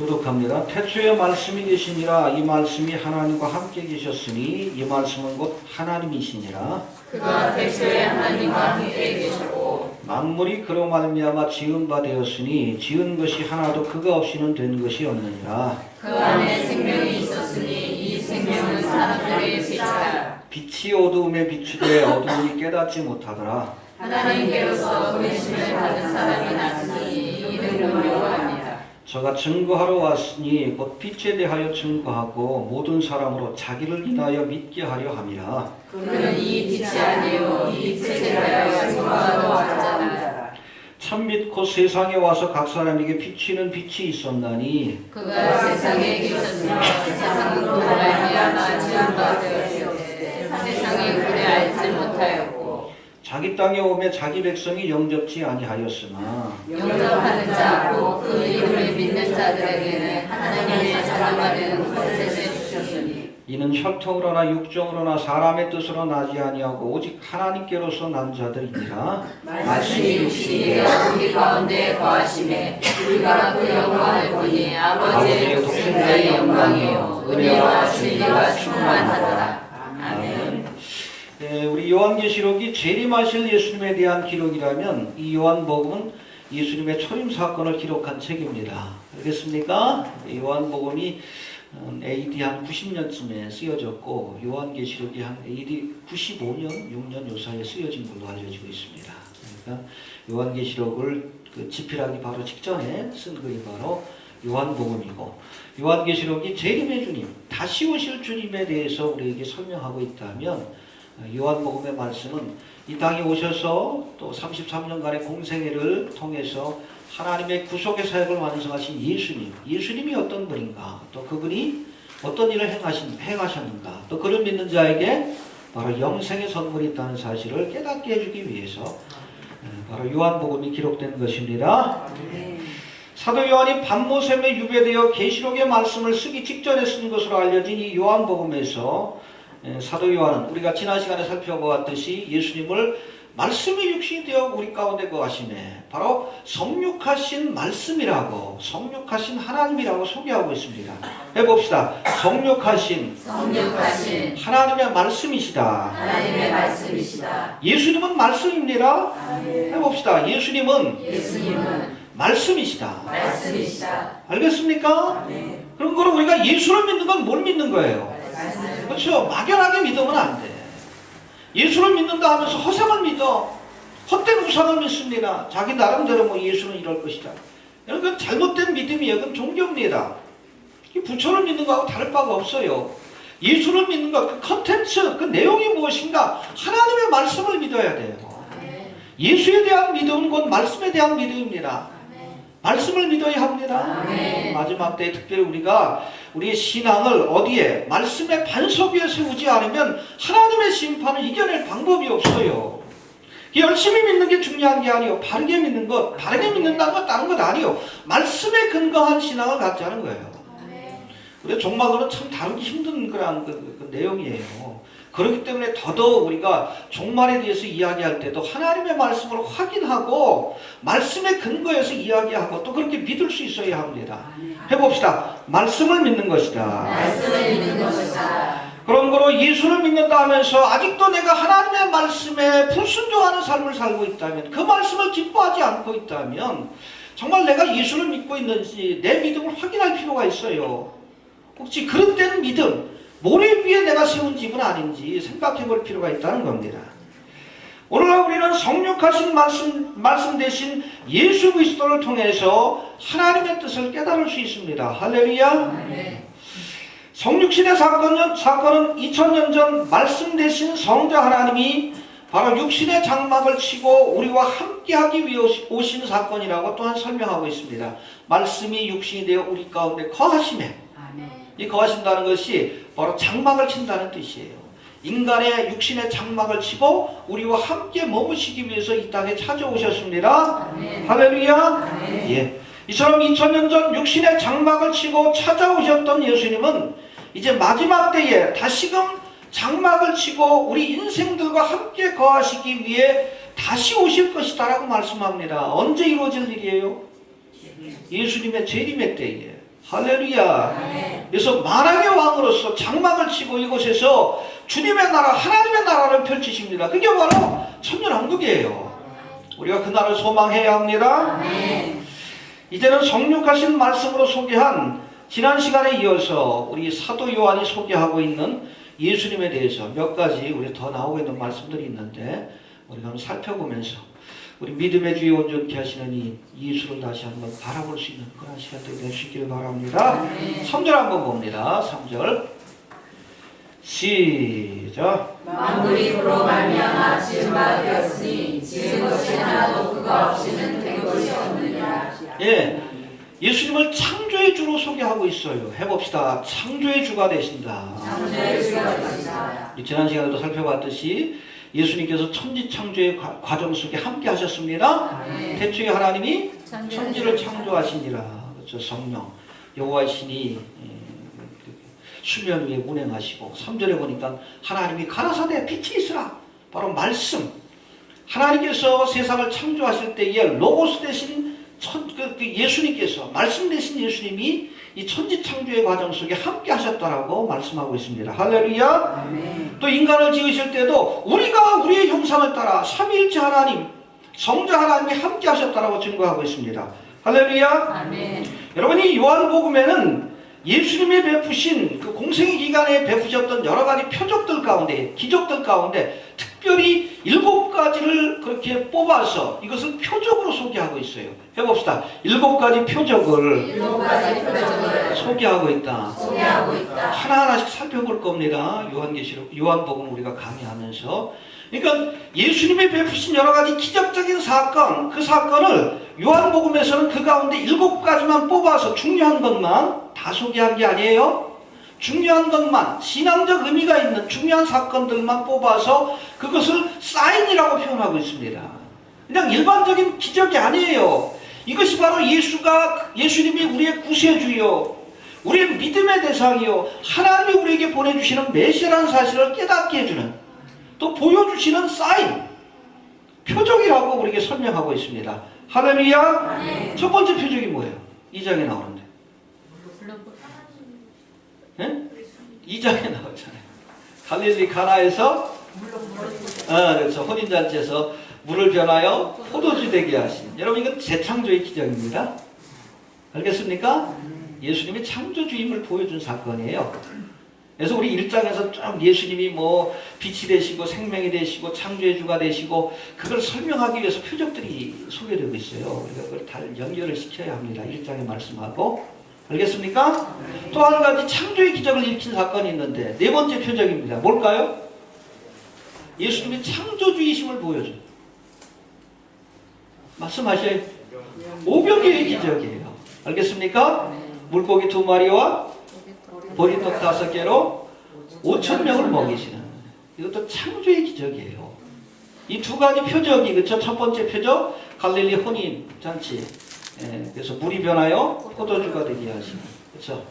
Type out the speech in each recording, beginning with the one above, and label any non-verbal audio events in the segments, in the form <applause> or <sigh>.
교독합니다. 태초에 말씀이 계시니라. 이 말씀이 하나님과 함께 계셨으니 이 말씀은 곧 하나님이시니라. 그가 태초에 하나님과 함께 계시고 만물이 그로 말미암아 지은 바 되었으니 지은 것이 하나도 그가 없이는 된 것이 없느니라. 그 안에 생명이 있었으니 이 생명은 사람들의 빛이라. 빛이 어두움에 비추되 어두움이 깨닫지 못하더라. 하나님께로서 그리심을 받은 사람이 여호와니라 저가 증거하러 왔으니 곧 빛에 대하여 증거하고 모든 사람으로 자기를 인하여 믿게 하려 함이라. 그는 이 빛이 아니요 이 빛에 대하여 증거하러 왔잖아 참빛 곧 세상에 와서 각 사람에게 비치는 빛이 있었나니 그가 세상에 계셨으며 세상은 그로 말미암아 되었으되 세상이 그를 알지 못하였고 자기 땅에 오매 자기 백성이 영접지 아니하였으나 영접하는 자고 그 이름을 믿는 자들에게는 하나님의 되는 것을 주셨으니. 이는 혈통으로나 육정으로나 사람의 뜻으로 나지 아니하고 오직 하나님께로서 난 자들이니라. 말씀이 육신이 되어 우리 가운데 거하심에 우리가 그 영광을 보니 아버지의 독생자의 영광이요. 은혜와 진리가 예, 우리 요한계시록이 재림하실 예수님에 대한 기록이라면 이 요한복음은 예수님의 초림 사건을 기록한 책입니다. 알겠습니까? 이 요한복음이 음, AD 한 90년쯤에 쓰여졌고 요한계시록이 한 AD 95년, 6년 요사이에 쓰여진 걸로 알려지고 있습니다. 그러니까 요한계시록을 그 집필하기 바로 직전에 쓴 글이 바로 요한복음이고 요한계시록이 재림의 주님, 다시 오실 주님에 대해서 우리에게 설명하고 있다면 요한복음의 말씀은 이 땅에 오셔서 또 33년간의 공생애를 통해서 하나님의 구속의 사역을 완성하신 예수님, 예수님이 어떤 분인가, 또 그분이 어떤 일을 행하신, 행하셨는가, 또 그를 믿는 자에게 바로 영생의 선물이 있다는 사실을 깨닫게 해주기 위해서 에, 바로 요한복음이 기록된 것입니다. 사도 요한이 반모셈에 유배되어 계시록의 말씀을 쓰기 직전에 쓴 것으로 알려진 이 요한복음에서 에, 사도 요한은 우리가 지난 시간에 살펴보았듯이 예수님을 말씀이 육신이 되어 우리 가운데 거하심에 바로 성육하신 말씀이라고 성육하신 하나님이라고 소개하고 있습니다. 해봅시다. 성육하신 성육하신 하나님의 말씀이시다. 하나님의 말씀이시다 예수님은 말씀입니다. 해봅시다. 예수님은 예수님은 말씀이시다. 말씀이시다 알겠습니까? 그런 거로 우리가 예수를 믿는 건 뭘 믿는 거예요? 그렇죠. 막연하게 믿으면 안 돼. 예수를 믿는다 하면서 허상을 믿어. 헛된 우상을 믿습니다. 자기 나름대로 뭐 예수는 이럴 것이다. 이건 잘못된 믿음이에요. 그건 종교입니다. 이 부처를 믿는 거하고 다를 바가 없어요. 예수를 믿는 것, 그 컨텐츠, 그 내용이 무엇인가? 하나님의 말씀을 믿어야 돼요. 예수에 대한 믿음은 곧 말씀에 대한 믿음입니다. 말씀을 믿어야 합니다. 아멘. 마지막 때에 특별히 우리가 우리의 신앙을 어디에 말씀의 반석 위에 세우지 않으면 하나님의 심판을 이겨낼 방법이 없어요. 열심히 믿는 게 중요한 게 아니요. 바르게 믿는 것, 바르게 믿는다는 건 다른 것 아니요. 말씀에 근거한 신앙을 갖자는 거예요. 우리 종말로는 참 다루기 힘든 그런 그, 그- 그 내용이에요. 그렇기 때문에 더더욱 우리가 종말에 대해서 이야기할 때도 하나님의 말씀을 확인하고 말씀에 근거해서 이야기하고 또 그렇게 믿을 수 있어야 합니다. 해봅시다. 말씀을 믿는 것이다. 말씀을 믿는 것이다 그런 거로 예수를 믿는다 하면서 아직도 내가 하나님의 말씀에 불순종하는 삶을 살고 있다면 그 말씀을 기뻐하지 않고 있다면 정말 내가 예수를 믿고 있는지 내 믿음을 확인할 필요가 있어요. 혹시 그런 된 믿음, 모래 위에 내가 세운 집은 아닌지 생각해 볼 필요가 있다는 겁니다. 오늘날 우리는 성육하신 말씀, 말씀 대신 예수 그리스도를 통해서 하나님의 뜻을 깨달을 수 있습니다. 할렐루야. 성육신의 사건은, 사건은 2000년 전 말씀 대신 성자 하나님이 바로 육신의 장막을 치고 우리와 함께하기 위해 오신 사건이라고 또한 설명하고 있습니다. 말씀이 육신이 되어 우리 가운데 거하심에 이 거하신다는 것이 바로 장막을 친다는 뜻이에요. 인간의 육신의 장막을 치고 우리와 함께 머무시기 위해서 이 땅에 찾아오셨습니다. 할렐루야. 예. 이처럼 2000년 전 육신의 장막을 치고 찾아오셨던 예수님은 이제 마지막 때에 다시금 장막을 치고 우리 인생들과 함께 거하시기 위해 다시 오실 것이다라고 말씀합니다. 언제 이루어질 일이에요? 예수님의 재림의 때에. 할렐루야. 그래서 만왕의 왕으로서 장막을 치고 이곳에서 주님의 나라, 하나님의 나라를 펼치십니다. 그게 바로 천년왕국이에요. 우리가 그 나라를 소망해야 합니다. 이제는 성육하신 말씀으로 소개한 지난 시간에 이어서 우리 사도 요한이 소개하고 있는 예수님에 대해서 몇 가지 우리 더 나오고 있는 말씀들이 있는데 우리가 한번 살펴보면서 우리 믿음의 주에 온전케 하시는 이 예수를 다시 한번 바라볼 수 있는 그런 될수 있기를 바랍니다. 3절 한번 봅니다. 3절 시작 만물이 그로 말미암아 지은 바 되었으니 지은 것이 하나도 그가 없이는 된 것이 없느니라. 예, 예수님을 창조의 주로 소개하고 있어요. 해봅시다. 창조의 주가 되신다. 창조의 주가. 우리 지난 시간에도 살펴봤듯이 예수님께서 천지 창조의 과- 과정 속에 함께 하셨습니다. 대초에 하나님이 천지를 창조하시니라. 그렇죠. 성령 여호와의 신이 예, 그 수면 위에 운행하시고 3절에 보니까 하나님이 가라사대 빛이 있으라. 바로 말씀. 하나님께서 세상을 창조하실 때에 로고스 대신 천, 그, 그 예수님께서 말씀 대신 예수님이 이 천지 창조의 과정 속에 함께 하셨다라고 말씀하고 있습니다. 할렐루야. 또 인간을 지으실 때도 우리가 우리의 형상을 따라 삼위일체 하나님, 성자 하나님이 함께 하셨다라고 증거하고 있습니다. 할렐루야. 아멘. 여러분 이 요한복음에는 예수님이 베푸신 그 공생의 기간에 베푸셨던 여러 가지 표적들 가운데 기적들 가운데 특 별히 일곱 가지를 그렇게 뽑아서 이것을 표적으로 소개하고 있어요. 해봅시다. 일곱 가지 표적을 일곱 가지 표적을 소개하고 있다. 소개하고 있다. 하나하나씩 살펴볼 겁니다. 요한계시록, 요한복음 우리가 강의하면서. 그러니까 예수님이 베푸신 여러 가지 기적적인 사건, 그 사건을 요한복음에서는 그 가운데 일곱 가지만 뽑아서 중요한 것만 다 소개한 게 아니에요. 중요한 것만, 신앙적 의미가 있는 중요한 사건들만 뽑아서 그것을 사인이라고 표현하고 있습니다. 그냥 일반적인 기적이 아니에요. 이것이 바로 예수가, 예수님이 우리의 구세주요, 우리의 믿음의 대상이요 하나님이 우리에게 보내주시는 메시라는 사실을 깨닫게 해주는 또 보여주시는 사인 표적이라고 우리에게 설명하고 있습니다 할렐루야 첫 번째 표적이 뭐예요? 2장에 나오는데 예? 2장에 나오잖아요 갈릴리 가나에서 아, 그렇죠 혼인잔치에서 물을 변하여 포도주 되게 하신 여러분 이건 재창조의 기적입니다 알겠습니까? 예수님이 창조주임을 보여준 사건이에요. 그래서 우리 1장에서 쭉 예수님이 뭐 빛이 되시고 생명이 되시고 창조의 주가 되시고 그걸 설명하기 위해서 표적들이 소개되고 있어요. 우리가 그걸 다 연결을 시켜야 합니다. 1장의 말씀하고. 알겠습니까? 또한 가지 창조의 기적을 일으킨 사건이 있는데 네 번째 표적입니다. 뭘까요? 예수님이 창조주이심을 보여줘요. 말씀하셔요. 오병이의 기적이에요. 알겠습니까? 물고기 두 마리와 보리떡 다섯 개로 오천 명을 먹이시는 이것도 창조의 기적이에요. 이 두 가지 표적이 그쵸? 첫 번째 표적 갈릴리 혼인 잔치. 예, 그래서 물이 변하여 포도주가 되게 하시는 그렇죠?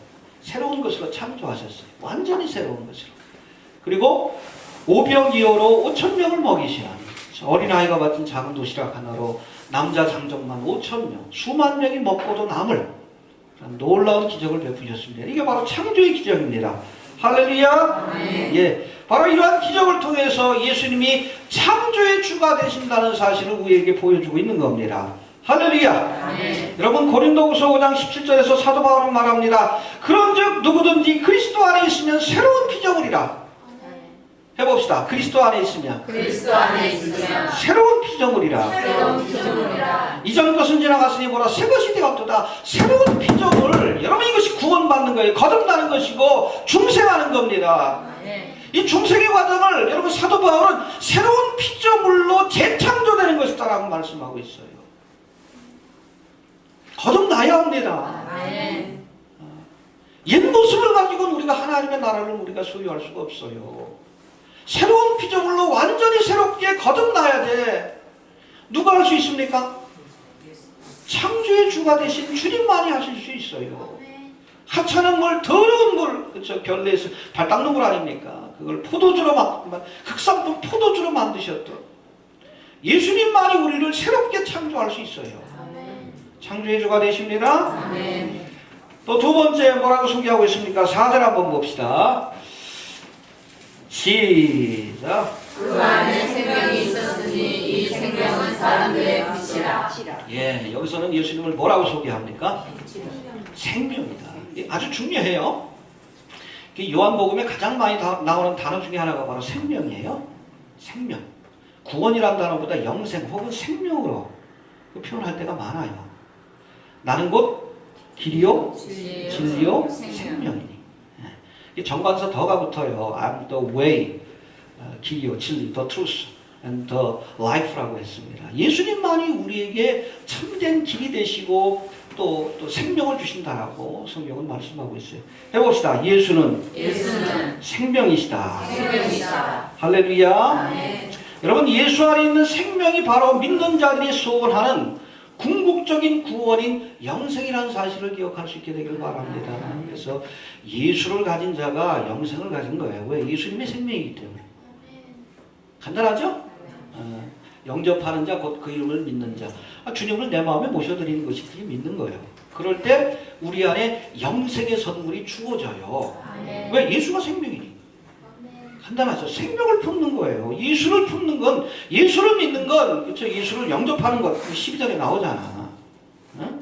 새로운 것으로 창조하셨어요. 완전히 새로운 것으로. 그리고 오병이어로 오천 명을 먹이시는 그렇죠? 어린아이가 맡은 작은 도시락 하나로 남자 장정만 오천 명, 수만 명이 먹고도 남을 그런 놀라운 기적을 베푸셨습니다. 이게 바로 창조의 기적입니다. 할렐루야! 예. 바로 이러한 기적을 통해서 예수님이 창조의 주가 되신다는 사실을 우리에게 보여주고 있는 겁니다. 할렐루야! 여러분 고린도후서 5장 17절에서 사도 바울은 말합니다. 그런즉 누구든지 그리스도 안에 있으면 새로운 피조물이라. 해봅시다. 그리스도 안에 있으면 그리스도 안에 있으면 새로운 피조물이라. 새로운 피조물이라. 이전 것은 지나갔으니 보라 새 것이 되었도다. 새로운 피조물. 여러분 이것이 구원받는 거예요. 거듭나는 것이고 중생하는 겁니다. 이 중생의 과정을 여러분 사도 바울은 새로운 피조물로 재창조되는 것이다라고 말씀하고 있어요. 거듭나야 합니다. 아멘. 옛 모습을 가지고는 우리가 하나님의 나라를 우리가 소유할 수가 없어요. 새로운 피조물로 완전히 새롭게 거듭나야 돼. 누가 할 수 있습니까? 창조의 주가 되신 주님만이 하실 수 있어요. 하찮은 물, 더러운 물, 그렇죠? 결례에서 발 닦는 물 아닙니까? 그걸 포도주로 만, 흑산품 포도주로 만드셨던 예수님만이 우리를 새롭게 창조할 수 있어요. 창조의 주가 되십니다. 아멘. 또두 번째 뭐라고 소개하고 있습니까? 4절 한번 봅시다. 시작. 그 안에 생명이 있었으니 이 생명은 사람들의 빛이라. 예, 여기서는 예수님을 뭐라고 소개합니까? 생명이다. 아주 중요해요. 그 요한복음에 가장 많이 다- 나오는 단어 중에 하나가 바로 생명이에요. 생명. 구원이란 단어보다 영생 혹은 생명으로 그 표현할 때가 많아요. 나는 곧 길이요, 진리요, 생명이니. 예. 이 정관사 더가 붙어요. I'm the way, 어, 길이요, 진리, the truth, and the life라고 했습니다. 예수님만이 우리에게 참된 길이 되시고 또, 또 생명을 주신다라고 성경은 말씀하고 있어요. 해봅시다. 예수는 예수는 생명이시다. 생명이시다. 할렐루야. 아멘. 여러분 예수 안에 있는 생명이 바로 믿는 자들이 소원하는 궁극적인 구원인 영생이라는 사실을 기억할 수 있게 되길 바랍니다. 그래서 예수를 가진 자가 영생을 가진 거예요. 왜? 예수님의 생명이기 때문에. 간단하죠? 어, 영접하는 자, 곧 그 이름을 믿는 자. 아, 주님을 내 마음에 모셔드리는 것이 그게 믿는 거예요. 그럴 때 우리 안에 영생의 선물이 주어져요. 아멘. 왜? 예수가 생명이니. 간단하죠. 생명을 품는 거예요. 예수를 품는 건, 예수를 믿는 건, 그렇죠. 예수를 영접하는 것, 12절에 나오잖아. 응?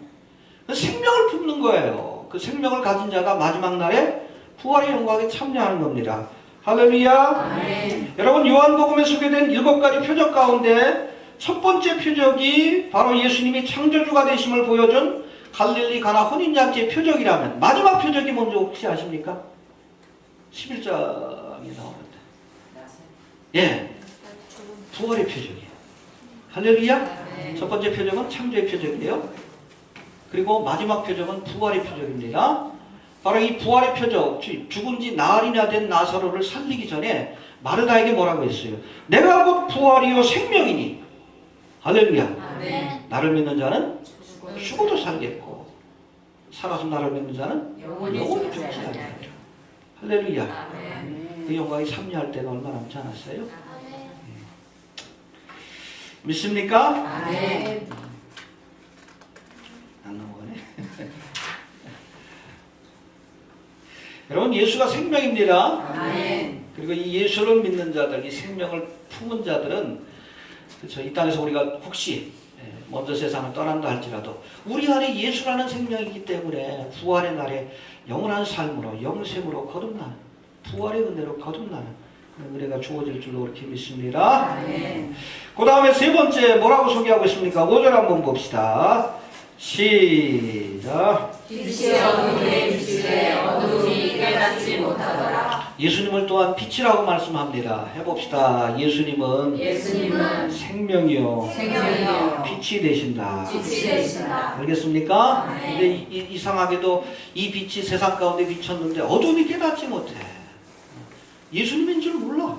그 생명을 품는 거예요. 그 생명을 가진 자가 마지막 날에 부활의 영광에 참여하는 겁니다. 할렐루야. 아멘. 여러분 요한복음에 소개된 일곱 가지 표적 가운데 첫 번째 표적이 바로 예수님이 창조주가 되심을 보여준 갈릴리 가나 혼인잔치의 표적이라면 마지막 표적이 뭔지 혹시 아십니까? 11장에 나오는데 예 부활의 표적이에요 할렐루야 아멘. 첫 번째 표적은 창조의 표적이에요 그리고 마지막 표적은 부활의 표적입니다 바로 이 부활의 표적 주- 죽은 지 나흘이나 된 나사로를 살리기 전에 마르다에게 뭐라고 했어요? 내가 곧 부활이요 생명이니 할렐루야. 나를 믿는 자는 죽어도 살겠고 살아서 나를 믿는 자는 영원히 죽지. 않으리라 할렐루야 아멘. 그 영광이 참여할 때가 얼마 남지 않았어요? 믿습니까? 아멘. 안 넘어가네. <laughs> 여러분 예수가 생명입니다. 아멘. 그리고 이 예수를 믿는 자들, 이 생명을 품은 자들은 그렇죠. 이 땅에서 우리가 혹시 예, 먼저 세상을 떠난다 할지라도 우리 안에 예수라는 생명이기 때문에 부활의 날에 영원한 삶으로 영생으로 거듭나는 부활의 은혜로 거듭나는 은혜가 주어질 줄로 그렇게 믿습니다. 아멘. 그 다음에 세 번째 뭐라고 소개하고 있습니까? 5절 한번 봅시다. 시작. 빛이 어둠에 비추되 어둠이 깨닫지 못하더라. 예수님을 또한 빛이라고 말씀합니다. 해봅시다. 예수님은 예수님은 생명이요. 생명이요 빛이 되신다. 빛이 되신다. 알겠습니까? 네. 근데 이, 이- 이상하게도 이 빛이 세상 가운데 비쳤는데 어둠이 깨닫지 못해. 예수님인 줄 몰라.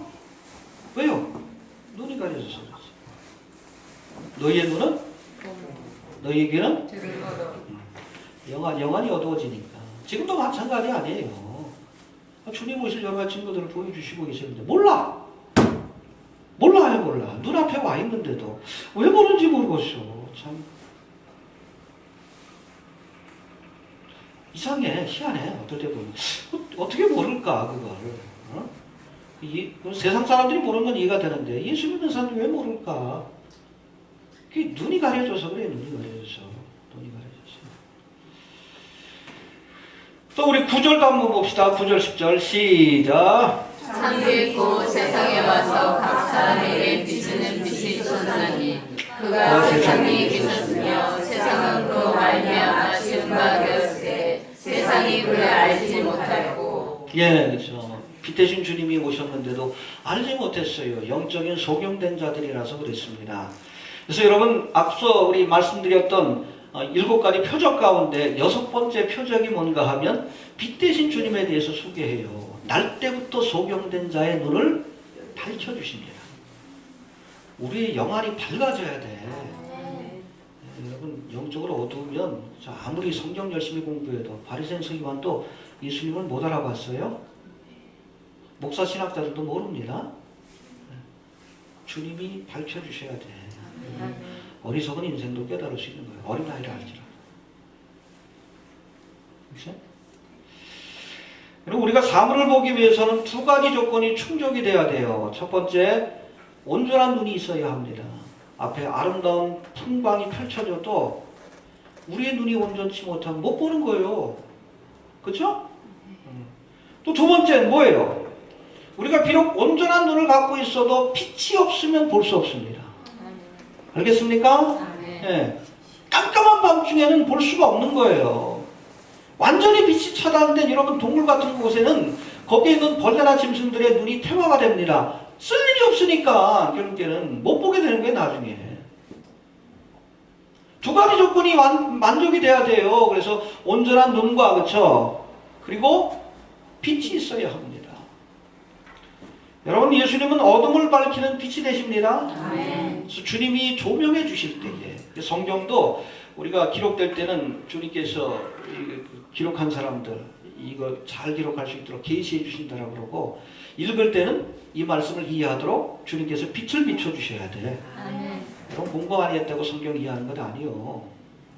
왜요? 눈이 가려져서 그렇지. 너희의 눈은? 너희에게는? 영안, 영안이 어두워지니까. 지금도 마찬가지 아니에요. 주님 오실 여러 가지 친구들을 보여주시고 계시는데 몰라. 몰라요 몰라. 눈앞에 와 있는데도 왜 모르는지 모르겠어. 참 이상해 희한해 어떨 때 보면 어, 어떻게 모를까 그걸 어? 이, 그 세상 사람들이 모르는 건 이해가 되는데 예수 믿는 사람들이 왜 모를까 그게 눈이 가려져서 그래 눈이 가려져서 눈이 가려져서 또 우리 구절도 한번 봅시다. 9절 10절 시작. 창조했고 세상에 와서 각 사람에게 비추는 빛이 있었나니 그가 세상에 계셨으며 세상은 그로 말미암아 지은 바 되었으되 세상이 그를 알지 못하였고 예, 그렇죠. 빛 대신 주님이 오셨는데도 알지 못했어요. 영적인 소경된 자들이라서 그랬습니다. 그래서 여러분 앞서 우리 말씀드렸던 어, 일곱 가지 표적 가운데 여섯 번째 표적이 뭔가 하면 빛 대신 주님에 대해서 소개해요. 날 때부터 소경된 자의 눈을 밝혀주십니다. 우리의 영안이 밝아져야 돼. 예, 여러분 영적으로 어두우면 저 아무리 성경 열심히 공부해도 바리새인 서기관도 예수님을 못 알아봤어요. 목사 신학자들도 모릅니다. 예, 주님이 밝혀주셔야 돼. 어리석은 인생도 깨달을 수 있는 거예요. 어린아이를 알지라. 그렇죠? 그리고 우리가 사물을 보기 위해서는 두 가지 조건이 충족이 돼야 돼요. 첫 번째, 온전한 눈이 있어야 합니다. 앞에 아름다운 풍광이 펼쳐져도 우리의 눈이 온전치 못하면 못 보는 거예요. 그렇죠? 또 두 번째는 뭐예요? 우리가 비록 온전한 눈을 갖고 있어도 빛이 없으면 볼 수 없습니다. 알겠습니까? 아멘. 예. 깜깜한 밤중에는 볼 수가 없는 거예요. 완전히 빛이 차단된 여러분 동물 같은 곳에는 거기에 있는 벌레나 짐승들의 눈이 태화가 됩니다. 쓸 일이 없으니까 결국에는 못 보게 되는 거예요 나중에. 두 가지 조건이 완- 만족이 돼야 돼요. 그래서 온전한 눈과 그렇죠. 그리고 빛이 있어야 합니다. 여러분 예수님은 어둠을 밝히는 빛이 되십니다. 아멘. 그래서 주님이 조명해 주실 때에 성경도 우리가 기록될 때는 주님께서 이 기록한 사람들 이거 잘 기록할 수 있도록 계시해 주신다라고 그러고 읽을 때는 이 말씀을 이해하도록 주님께서 빛을 비춰 주셔야 돼. 아멘. 여러분 공부 많이 했다고 성경 이해하는 건 아니요.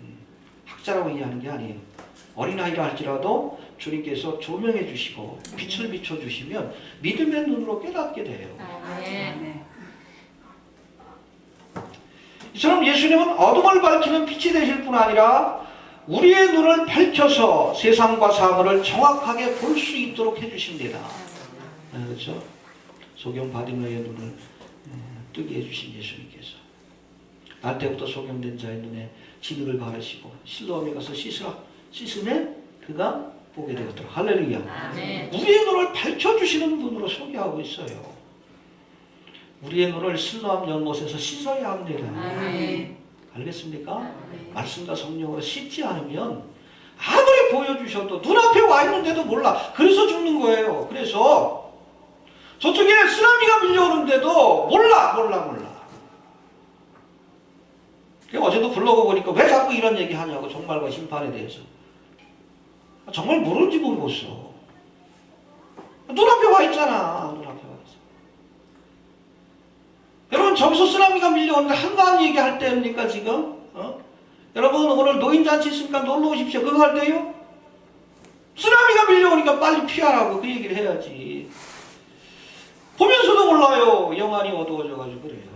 음, 학자라고 이해하는 게 아니에요. 어린아이라 할지라도 주님께서 조명해 주시고 빛을 비춰 주시면 믿음의 눈으로 깨닫게 돼요. 아멘. 이처럼 예수님은 어둠을 밝히는 빛이 되실 뿐 아니라 우리의 눈을 밝혀서 세상과 사물을 정확하게 볼 수 있도록 해주십니다. 네, 그렇죠? 소경 바디노의 눈을 에, 뜨게 해주신 예수님께서 날 때부터 소경된 자의 눈에 진흙을 바르시고 실로암에 가서 씻으라 씻으면 그가 보게 되었더라. 할렐루야. 아멘. 우리의 눈을 밝혀주시는 분으로 소개하고 있어요. 우리의 눈을 실로암 연못에서 씻어야 합니다. 아멘. 알겠습니까? 말씀과 성령으로 씻지 않으면 아무리 보여주셔도 눈앞에 와 있는데도 몰라. 그래서 죽는 거예요. 그래서 저쪽에 쓰나미가 밀려오는데도 몰라, 몰라, 몰라. 어제도 블로그 보니까 왜 자꾸 이런 얘기 하냐고 정말과 심판에 대해서. 정말 모르는지 모르겠어. 눈앞에 와 있잖아. 눈앞에 와 있어. 여러분 저기서 쓰나미가 밀려오는데 한가한 얘기할 때입니까 지금? 어? 여러분 오늘 노인잔치 있으니까 놀러 오십시오. 그거 할 때요? 쓰나미가 밀려오니까 빨리 피하라고 그 얘기를 해야지. 보면서도 몰라요. 영안이 어두워져가지고 그래요.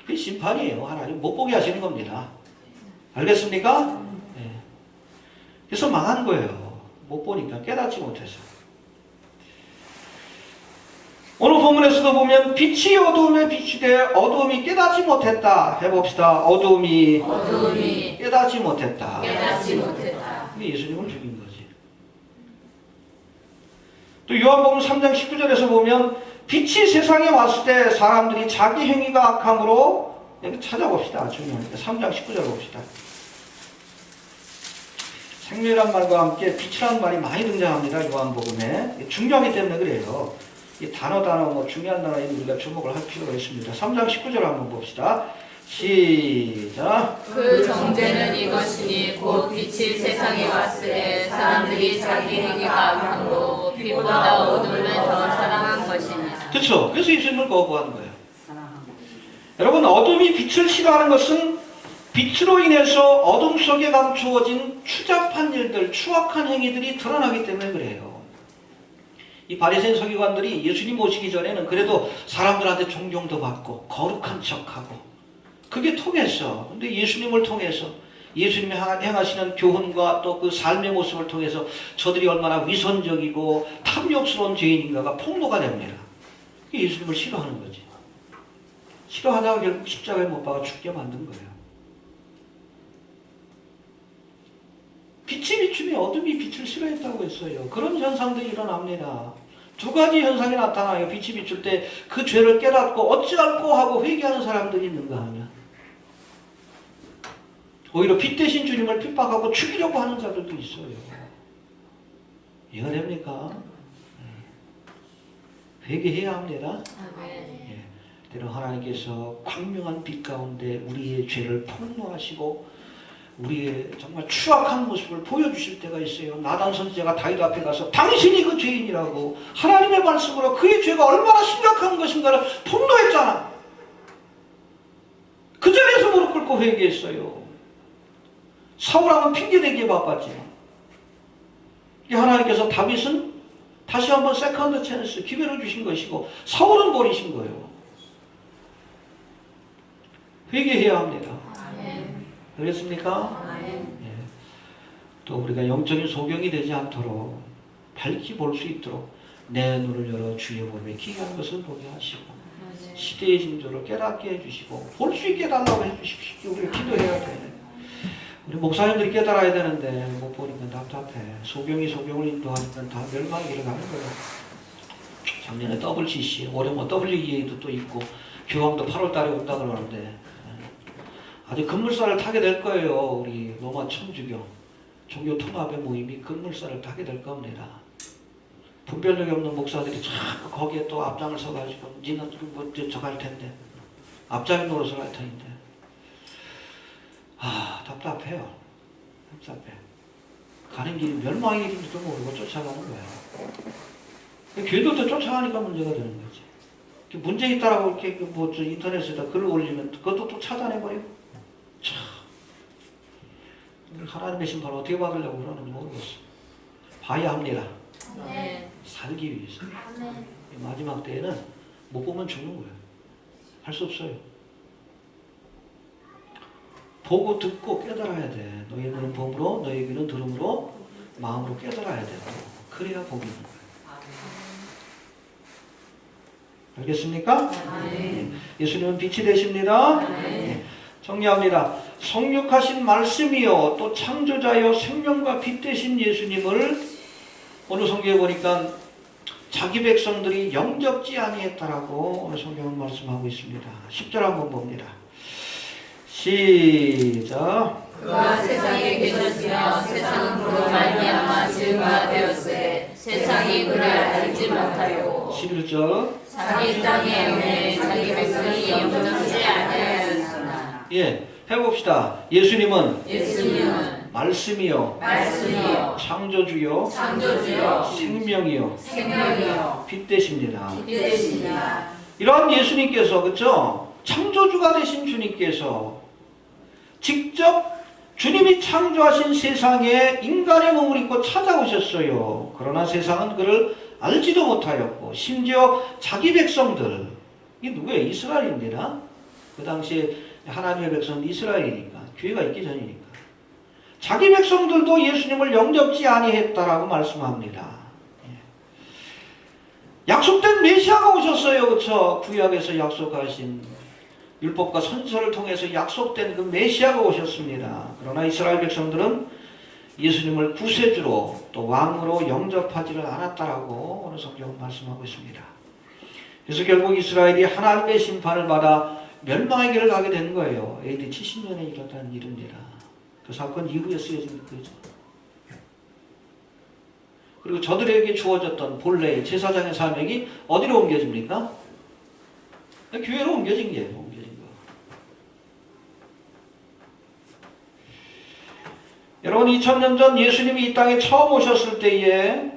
그게 심판이에요. 하나님 못 보게 하시는 겁니다. 알겠습니까? 네. 그래서 망한 거예요. 못 보니까 깨닫지 못해서. 오늘 본문에서도 보면 빛이 어두움에 빛이 돼 어두움이 깨닫지 못했다 해봅시다. 어두움이 어둠이 깨닫지 못했다. 깨닫지 못했다. 이게 예수님을 죽인 거지. 또 요한복음 3장 19절에서 보면 빛이 세상에 왔을 때 사람들이 자기 행위가 악함으로 찾아봅시다. 중요하니까 3장 19절 봅시다. 생명이란 말과 함께 빛이라는 말이 많이 등장합니다. 요한복음에. 중요하기 때문에 그래요. 이 단어 단어 뭐 중요한 단어에 우리가 주목을 할 필요가 있습니다. 3장 19절 한번 봅시다. 시작. 그 정죄는 이것이니 곧 빛이 세상에 때 사람들이 자기 행위가 악함으로 빛보다 어둠을 더 사랑한 것이니라. 그렇죠. 그래서 예수님을 거부하는 거예요. 여러분 어둠이 빛을 싫어하는 것은 빛으로 인해서 어둠 속에 감추어진 추잡한 일들, 추악한 행위들이 드러나기 때문에 그래요. 이 바리새인 서기관들이 예수님 오시기 전에는 그래도 사람들한테 존경도 받고 거룩한 척하고 그게 통했어. 근데 예수님을 통해서 예수님이 행하- 행하시는 교훈과 또 그 삶의 모습을 통해서 저들이 얼마나 위선적이고 탐욕스러운 죄인인가가 폭로가 됩니다. 예수님을 싫어하는 거지. 싫어하다가 결국 십자가에 못 박아 죽게 만든 거예요. 빛이 비추면 어둠이 빛을 싫어했다고 했어요. 그런 현상들이 일어납니다. 두 가지 현상이 나타나요. 빛이 비출 때 그 죄를 깨닫고 어찌할꼬 하고 회개하는 사람들이 있는가 하면 오히려 빛 대신 주님을 핍박하고 죽이려고 하는 자들도 있어요. 이해가 됩니까? 네. 회개해야 합니다. 예, 때로 하나님께서 광명한 빛 가운데 우리의 죄를 폭로하시고 우리의 정말 추악한 모습을 보여주실 때가 있어요. 나단 선지자가 다윗 앞에 가서 당신이 그 죄인이라고 하나님의 말씀으로 그의 죄가 얼마나 심각한 것인가를 폭로했잖아. 그 자리에서 무릎 꿇고 회개했어요. 사울하면 핑계대기에 바빴지. 이 하나님께서 다윗은 다시 한번 세컨드 찬스 기회를 주신 것이고 사울은 버리신 거예요. 회개해야 합니다. 그렇습니까? 예. 또 우리가 영적인 소경이 되지 않도록 밝히 볼 수 있도록 내 눈을 열어 주의 몸에 기이한 것을 보게 하시고 시대의 징조를 깨닫게 해주시고 볼 수 있게 해달라고 해주십시오. 우리가 기도해야 돼. 우리 목사님들이 깨달아야 되는데 못 보니까 답답해. 소경이 소경을 인도하니까 다 멸망의 길을 가는 거예요. 작년에 WCC, 올해 뭐 WEA도 또 있고 교황도 8월 달에 온다 그러는데 예. 아주 급물살을 타게 될 거예요. 우리 로마 천주교 종교 통합의 모임이 급물살을 타게 될 겁니다. 분별력이 없는 목사들이 자꾸 거기에 또 앞장을 서가지고 니는 뭐 저갈 텐데 앞장에 노릇을 할 텐데 아 답답해요. 답답해. 가는 길이 멸망의 길인지도 모르고 쫓아가는 거야. 교회도 쫓아가니까 문제가 되는 거지. 문제 있다라고 이렇게 뭐저 인터넷에다 글을 올리면 그것도 또 차단해버리고 참 하나님의 심판 어떻게 받으려고 그러는지 모르겠어. 봐야 합니다. 네. 살기 위해서. 이 마지막 때에는 못 보면 죽는 거예요. 할 수 없어요. 보고 듣고 깨달아야 돼. 너희 눈은 봄으로, 너희 귀는 들음으로, 마음으로 깨달아야 돼. 그래야 복이 있는 거예요. 알겠습니까? 아멘. 예수님은 빛이 되십니다. 아멘. 정리합니다. 성육하신 말씀이요 또 창조자요 생명과 빛 되신 예수님을 오늘 성경에 보니까 자기 백성들이 영접지 아니했다라고 오늘 성경은 말씀하고 있습니다. 10절 한번 봅니다. 시작. 그가 세상에 계셨으며 세상은 그로 말미암아 지음바 되었으되 세상이 그를 알지 못하여 11절. 자기 땅에 오매 자기 백성이 영접지 아니하였으나 예, 해봅시다. 예수님은 예수님은 말씀이요 말씀이요 창조주요 창조주요 생명이요 생명이요 빛 되십니다. 빛되시니라 이러한 예수님께서 그렇죠? 창조주가 되신 주님께서 직접 주님이 창조하신 세상에 인간의 몸을 입고 찾아오셨어요. 그러나 세상은 그를 알지도 못하였고 심지어 자기 백성들 이게 누구예요? 이스라엘입니다. 그 당시에 하나님의 백성은 이스라엘이니까 교회가 있기 전이니까 자기 백성들도 예수님을 영접지 아니했다라고 말씀합니다. 약속된 메시아가 오셨어요. 그렇죠? 구약에서 약속하신 율법과 선서를 통해서 약속된 그 메시아가 오셨습니다. 그러나 이스라엘 백성들은 예수님을 구세주로 또 왕으로 영접하지를 않았다라고 오늘 성경은 말씀하고 있습니다. 그래서 결국 이스라엘이 하나님의 심판을 받아 멸망의 길을 가게 된 거예요. AD 70년에 일어난 일입니다. 그 사건 이후에 쓰여진 거죠. 그리고 저들에게 주어졌던 본래의 제사장의 사명이 어디로 옮겨집니까? 교회로 옮겨진 게 옮겨진 거. 여러분 2000년 전 예수님이 이 땅에 처음 오셨을 때에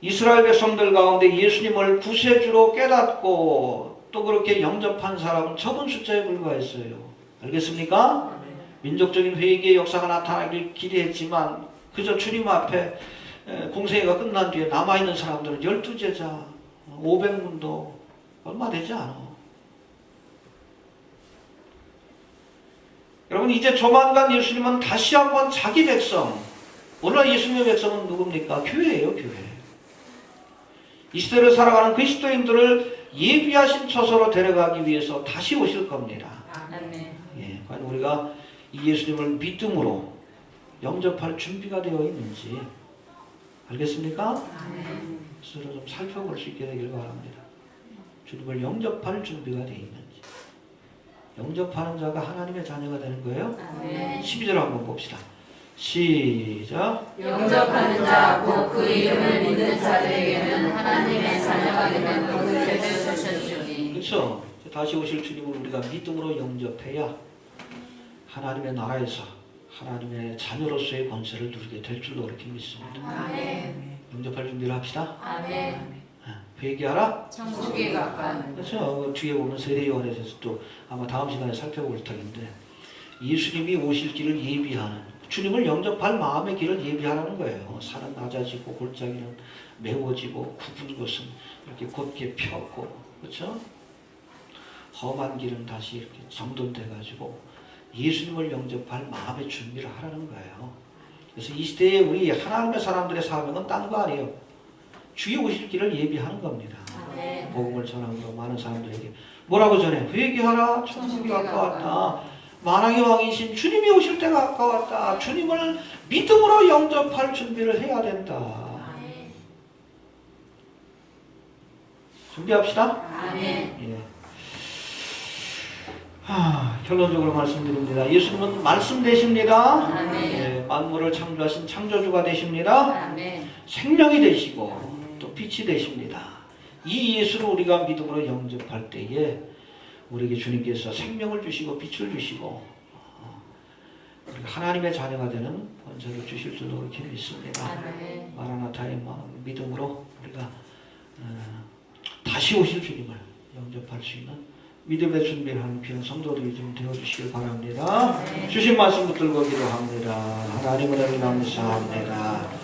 이스라엘 백성들 가운데 예수님을 구세주로 깨닫고 또 그렇게 영접한 사람은 적은 숫자에 불과했어요. 알겠습니까? 민족적인 회개의 역사가 나타나길 기대했지만 그저 주님 앞에 에, 공생애가 끝난 뒤에 남아있는 사람들은 12제자, 500문도 얼마 되지 않아. 여러분 이제 조만간 예수님은 다시 한번 자기 백성, 오늘 예수님의 백성은 누굽니까? 교회예요, 교회. 이 시대를 살아가는 그리스도인들을 예비하신 처소로 데려가기 위해서 다시 오실 겁니다. 예, 과연 우리가 이 예수님을 믿음으로 영접할 준비가 되어 있는지 알겠습니까? 아멘 스스로 좀 살펴볼 수 있게 되길 바랍니다. 주님을 영접할 준비가 되어 있는지 영접하는 자가 하나님의 자녀가 되는 거예요. 아멘 12절 한번 봅시다. 시작. 영접하는 자고 그 이름을 믿는 자들에게는 하나님의 자녀가 되는 것을 그렇죠. 다시 오실 주님을 우리가 믿음으로 영접해야 하나님의 나라에서 하나님의 자녀로서의 권세를 누리게 될 줄로 그렇게 믿습니다. 아멘 영접할 준비를 합시다. 아멘 아, 회개하라. 천국에 가까운 그렇죠. 뒤에 보면 세례 요한에서 또 아마 다음 시간에 살펴볼 터인데 예수님이 오실 길을 예비하는 주님을 영접할 마음의 길을 예비하라는 거예요. 산은 낮아지고 골짜기는 메워지고 굽은 곳은 이렇게 곧게 펴고 그렇죠? 험한 길은 다시 이렇게 정돈돼 가지고 예수님을 영접할 마음의 준비를 하라는 거예요. 그래서 이 시대에 우리 하나님의 사람들의 사명은 딴 거 아니에요. 주의 오실 길을 예비하는 겁니다. 아멘. 복음을 전함으로 많은 사람들에게 뭐라고 전해? 회개하라 천국이 가까웠다. 만왕의 왕이신 주님이 오실 때가 가까웠다. 주님을 믿음으로 영접할 준비를 해야 된다. 준비합시다. 아멘. 예. 하, 결론적으로 말씀드립니다. 예수님은 말씀 되십니다. 예, 만물을 창조하신 창조주가 되십니다. 아멘. 생명이 되시고 또 빛이 되십니다. 이 예수를 우리가 믿음으로 영접할 때에 우리에게 주님께서 생명을 주시고 빛을 주시고 어, 우리가 하나님의 자녀가 되는 권세를 주실 줄로 그렇게 믿습니다. 아멘. 마라나타의 마음 믿음으로 우리가 어, 다시 오실 주님을 영접할 수 있는 믿음의 하는 귀한 성도들이 좀 되어주시길 바랍니다. 네. 주신 말씀 붙들고 기도합니다. 하나님을 감사합니다.